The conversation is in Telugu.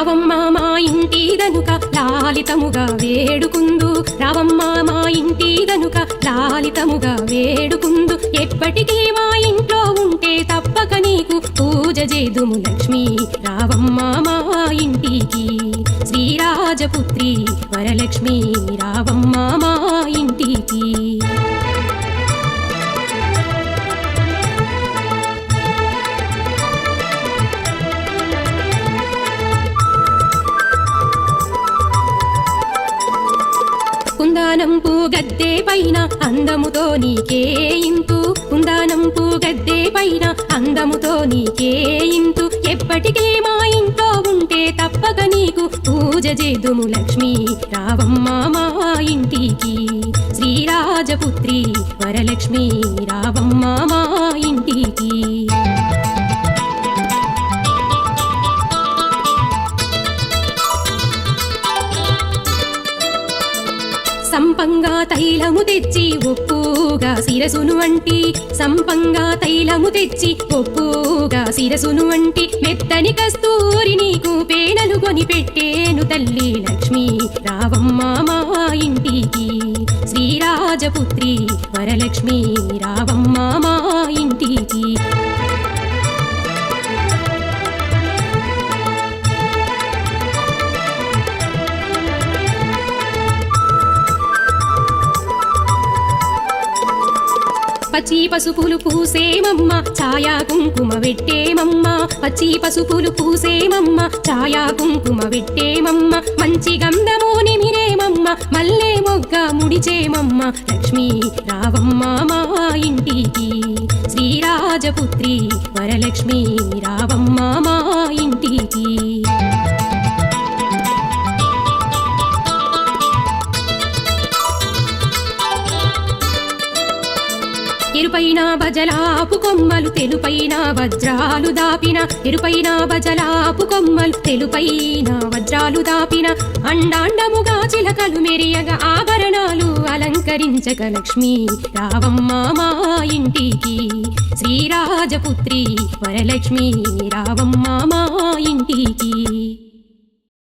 రావమ్మ మా ఇంటి దనుక లాలితముగా వేడుకుందు. రావమ్మ మా ఇంటి దనుక లాలితముగా వేడుకుందు. ఎప్పటికీ మా ఇంట్లో ఉంటే తప్పక నీకు పూజ చేదుము లక్ష్మి. రావమ్మ మా ఇంటికి శ్రీరాజపుత్రి వరలక్ష్మి. రావమ్మ మా ఇంటికి ఉందానంపు గద్దె పైన అందముతో నీకే ఇంతు ఉందానంపు గద్దె పైన అందముతో నీకే ఇంతు ఎప్పటికీ మా ఇంట్లో ఉంటే తప్పక నీకు పూజ చేదుము లక్ష్మి. రావమ్మ మా ఇంటికి. శ్రీరాజపుత్రి వరలక్ష్మి. రావమ్మ మా ఇంటికి. సంపంగా తైలము తెచ్చి ఒప్పుగా శిరసును వంటి సంపంగా తైలము తెచ్చి ఒప్పుగా శిరసును వంటి మెత్తని కస్తూరి నీకు పేనలు కొని పెట్టేను తల్లి లక్ష్మి. రావమ్మ మా ఇంటికి. శ్రీరాజపుత్రి వరలక్ష్మి. రావమ్మ మా ఇంటికి. పచ్చి పసుపులు పూసేమమ్మ ఛాయా కుంకుమ పెట్టేమమ్మ. పచ్చి పసుపులు పూసేమమ్మ ఛాయా కుంకుమ పెట్టేమమ్మ. మంచి గంధము నిమిరేమమ్మ మల్లె మొగ్గ ముడిచేమమ్మ. లక్ష్మి రావమ్మ మా ఇంటికి శ్రీరాజపుత్రి వరలక్ష్మి రావమ్మ మా ఇంటికి. ఎరుపైన బజలాపు కొమ్మలు తెలుపైన వజ్రాలు దాపిన ఎరుపైన బజలాపు కొమ్మలు తెలుపైన వజ్రాలు దాపిన. అండాండముగా చిలకలు మెరియగా ఆభరణాలు అలంకరించక లక్ష్మి రావమ్మ మా ఇంటికి. శ్రీరాజపుత్రి వరలక్ష్మి రావమ్మ మా ఇంటికి.